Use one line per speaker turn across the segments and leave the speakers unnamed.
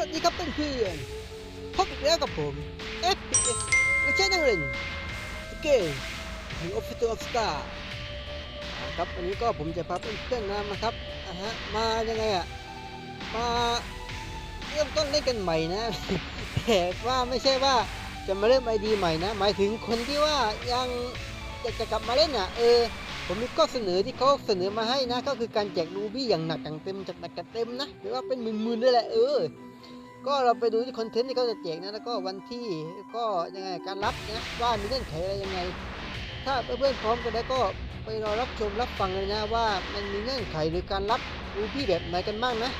วัสดีครับเพื่อนๆพบอีกแล้วกับผม FPS ไม่ใช่นักเรียนเกมถึง Officer of Star ครับวันนี้ก็ผมจะพาเพื่อนๆนะมาครับอ่าฮะมายังไงอะมาเริ่มต้นเล่นกันใหม่นะ แต่ว่าไม่ใช่ว่าจะมาเริ่มไอดีใหม่นะ หมายถึงคนที่ว่ายังอยากจะกลับมาเล่นอะเออผมมีข้อเสนอที่เขาเสนอมาให้นะ ก็คือการแจกรูบี้อย่างหนักอย่างเต็มจัดหนักจัดเต็มนะหรือว่าเป็นหมื่นๆด้วยแหละเออ ก็เราไปดูที่คอนเทนต์ที่เขาจะแจกนะแล้วก็วันที่ก็ยังไงการรับนะว่ามีเงื่อนไขอะไรยังไง ถ้าเพื่อนๆพร้อมกันแล้วก็ไปรอรับชมรับฟังเลยนะว่ามันมีเงื่อนไขหรือการรับรูบี้แบบไหนกันบ้างนะ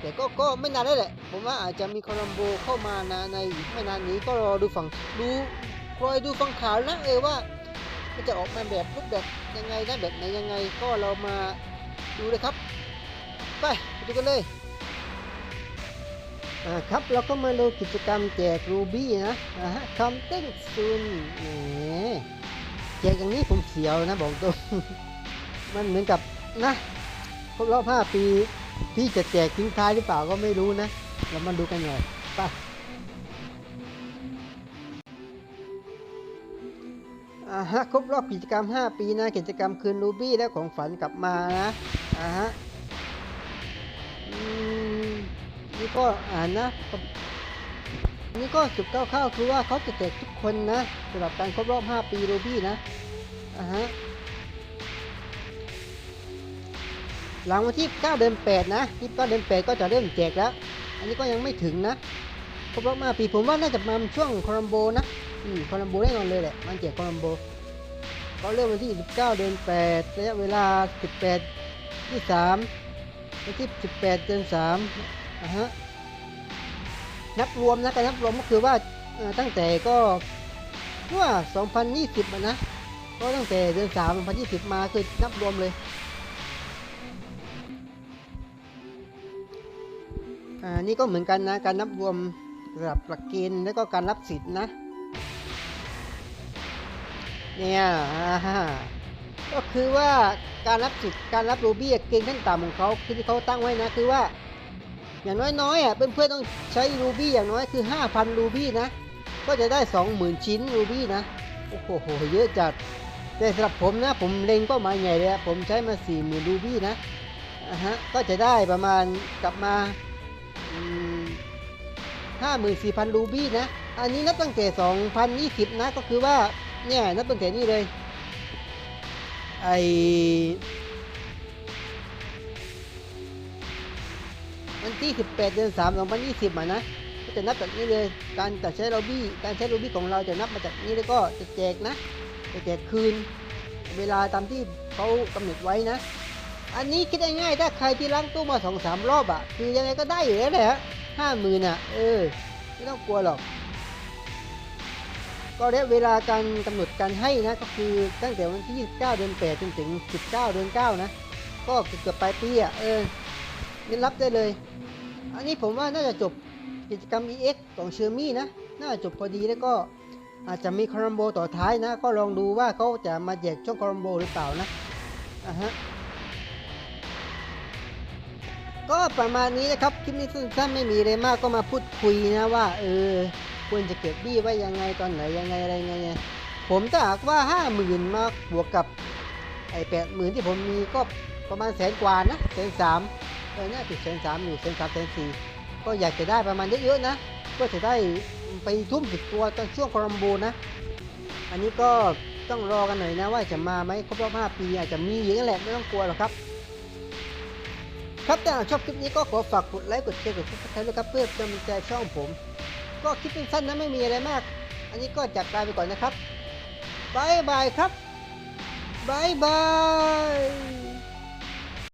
แต่ก็ก็ไม่นานแล้แหละ ผมว่าอาจจะมีคอลัมโบเข้ามานะในอีกไม่นานนี้ก็รอดูฝั่งดูคอยดูฟังข่าวนะเออว่ามันจะออกมาแบบรูปแบบยังไงนะแบบไหนยังไงก็เรามาดูเลยครับ ไปไปดูกันเลย ครับเราก็มาดูกิจกรรมแจกรูบี้นะฮะคำเต้นซุนแหมแจกอย่างนี้ผมเสียวนะบอกตรงมันเหมือนกับนะครบรอบ5ปีพี่จะแจกทิ้งท้ายหรือเปล่าก็ไม่รู้นะ เรามาดูกันหน่อยไปอ่าฮะครบรอบกิจกรรม 5 ปีนะ กิจกรรมคืนรูบี้และของฝันกลับมานะอ่าฮะ ก็อ่านนะนี่ก็จุดคร่าวๆคือว่าเขาจะแจกทุกคนนะสำหรับการครบรอบ 5 ปีโรบี้นะอ่าฮะหลังวันที่ 9 เดือน 8 นะ29เดือน 8 ก็จะเริ่มแจกแล้ว อันนี้ก็ยังไม่ถึงนะครบรอบมาปีผมว่าน่าจะมาช่วงคอลัมโบนะอืมคอลัมโบแน่นอนเลยแหละมันแจกคอลัมโบก็เริ่มวันที่19เดือน 8 ระยะเวลา 18 ที่3วันที่ 18 เดือน3อะฮะ นับรวมนะการนับรวมก็คือว่าเอ่อตั้งแต่ก็ว่า 2020นะก็ตั้งแต่เดือน3 2020 มาคือนับรวมเลยอ่านี่ก็เหมือนกันนะการนับรวมสำหรับหลักเกณฑ์แล้วก็การรับสิทธิ์นะเนี่ยก็คือว่าการรับสิทธิ์การรับรูบี้เกณฑ์ขั้นต่ำของเขาที่เขาตั้งไว้นะคือว่า อย่างน้อยๆอะเพื่อนๆต้องใช้รูบี้อย่างน้อยคือ 5,000 รูบี้นะ ก็จะได้ 20,000 ชิ้นรูบี้นะ โอ้โห เยอะจัด แต่สำหรับผมนะ ผมเล็งเป้าหมายใหญ่เลยผมใช้มา 40,000 รูบี้นะอ่าฮะ ก็จะได้ประมาณกลับมาห้าหมื่นสี่พันรูบี้นะ อันนี้นับตั้งแต่สองพันยี่สิบนะ ก็คือว่า เนี่ย นับตั้งแต่นี้เลย ไอ วันที่สิบแปดเดือนสามสองพันยี่สิบอะนะก็จะนับจากนี้เลย การจัดใช้รูบี้ การใช้รูบี้ของเราจะนับมาจากนี้แล้วก็จะแจกนะ จะแจกคืน เวลาตามที่เขากำหนดไว้นะ อันนี้คิดง่ายๆถ้าใครที่ล้างตู้มาสองสามรอบอะคือยังไงก็ได้อยู่แล้วแหละห้าหมื่นอะเออ ไม่ต้องกลัวหรอก ก็ได้เวลาการกำหนดการให้นะ ก็คือตั้งแต่วันที่ 29 เดือน8จนถึง 19 เดือน9นะ ก็เกือบปลายปีอะเออ นี่รับได้เลย อันนี้ผมว่าน่าจะจบกิจกรรม EX ของเชอร์มี่นะ น่าจะจบพอดีแล้วก็อาจจะมีคอรัมโบต่อท้ายนะ ก็ลองดูว่าเขาจะมาแจกช่องคอรัมโบหรือเปล่านะอะฮะก็ประมาณนี้นะครับ คลิปนี้สั้นๆไม่มีอะไรมากก็มาพูดคุยนะว่า เออ ควรจะเก็บบี้ไว้ยังไงตอนไหนยังไงอะไรไงผมถ้าหากว่าห้าหมื่นมาบวกกับไอ้แปดหมื่นที่ผมมีก็ประมาณแสนกว่านะแสนสาม เออน่าติดแสนสามอยู่แสนสามแสนสี่ก็อยากจะได้ประมาณเยอะๆนะก็จะได้ไปทุ่มติดตัวตอนช่วงโคลัมโบนะ อันนี้ก็ต้องรอกันหน่อยนะว่าจะมาไหมครบรอบ5ปีอาจจะมีอย่างนั้นแหละไม่ต้องกลัวหรอกครับ ครับถ้าชอบคลิปนี้ก็ขอฝากกดไลค์กดแชร์กดซับสไครต์ด้วยครับเพื่อเป็นกำลังใจช่องผม ก็คลิปสั้นๆนะไม่มีอะไรมาก อันนี้ก็จัดการไปก่อนนะครับบายบายครับบายบาย